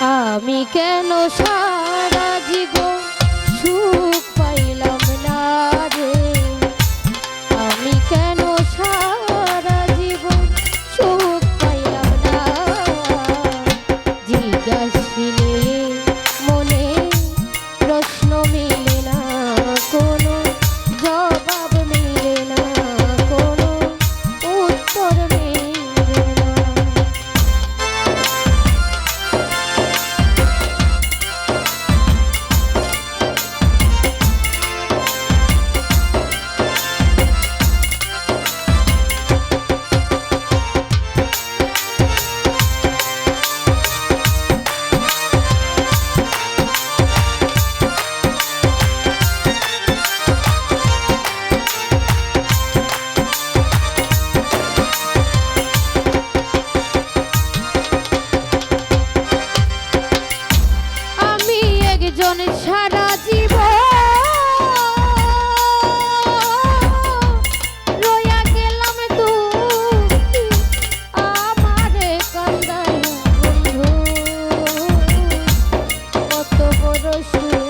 আমি কেন সারা জীবন সুখ পাইলাম না রে? আমি কেন সারা জীবন সুখ পাইলাম না? জিজ্ঞাসিলে সারা জীবন রয়া গেলাম তু আমারে কান্দায় বন্ধু। কত বড় সুর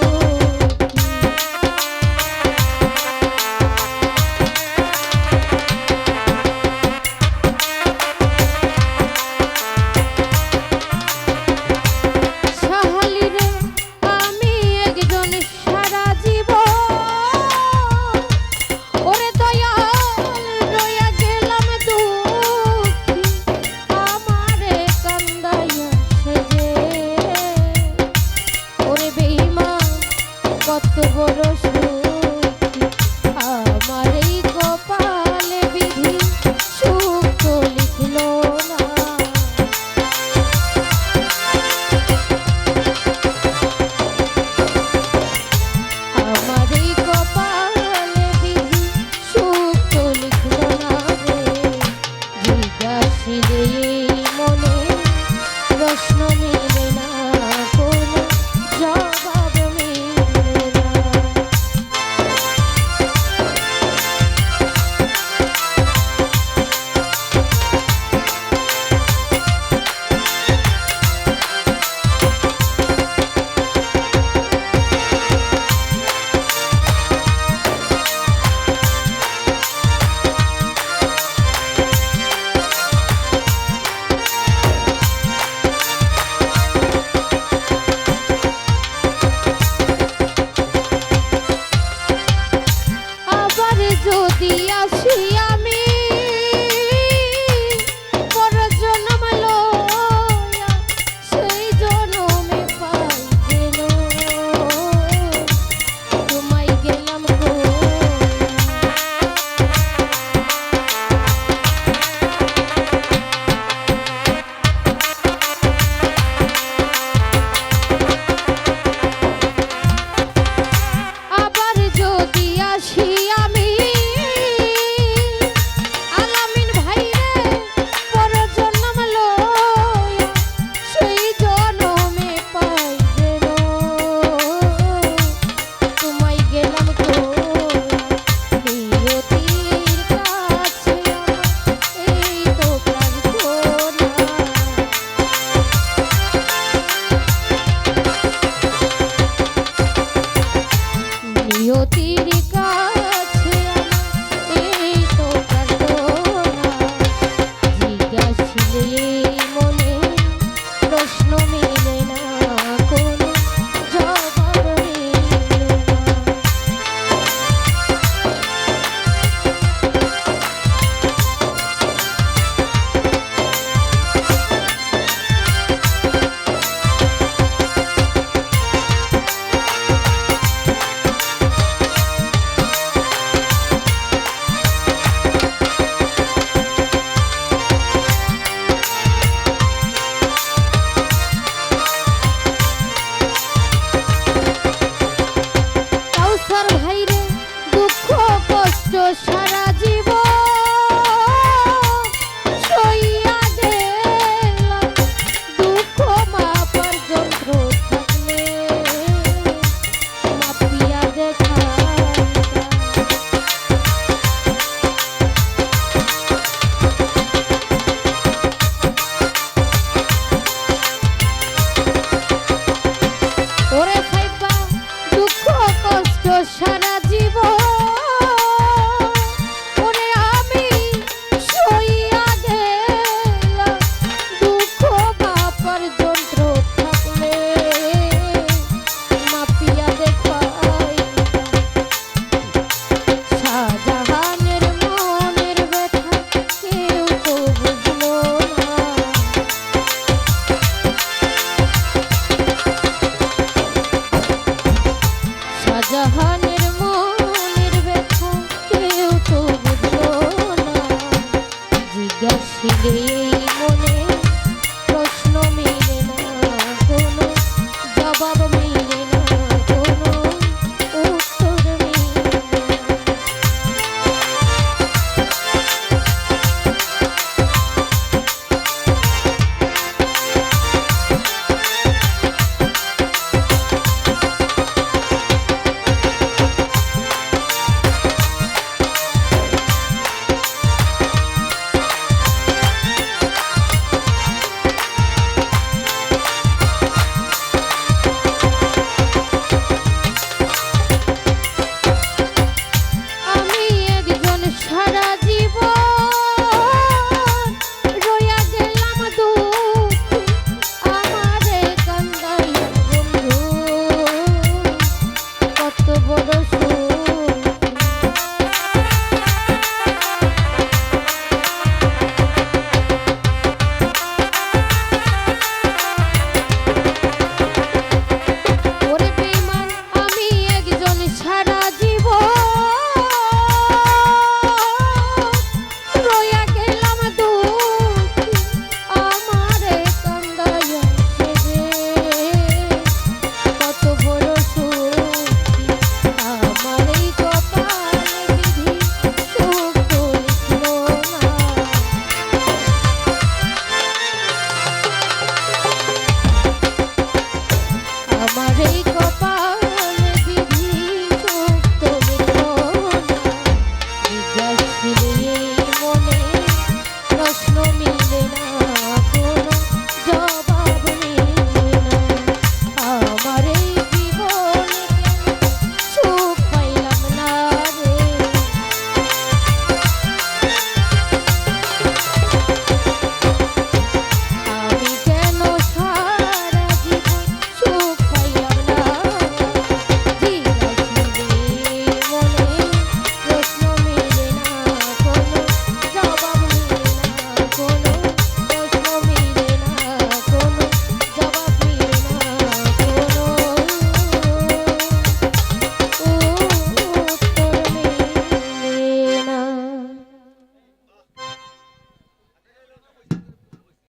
શ્રી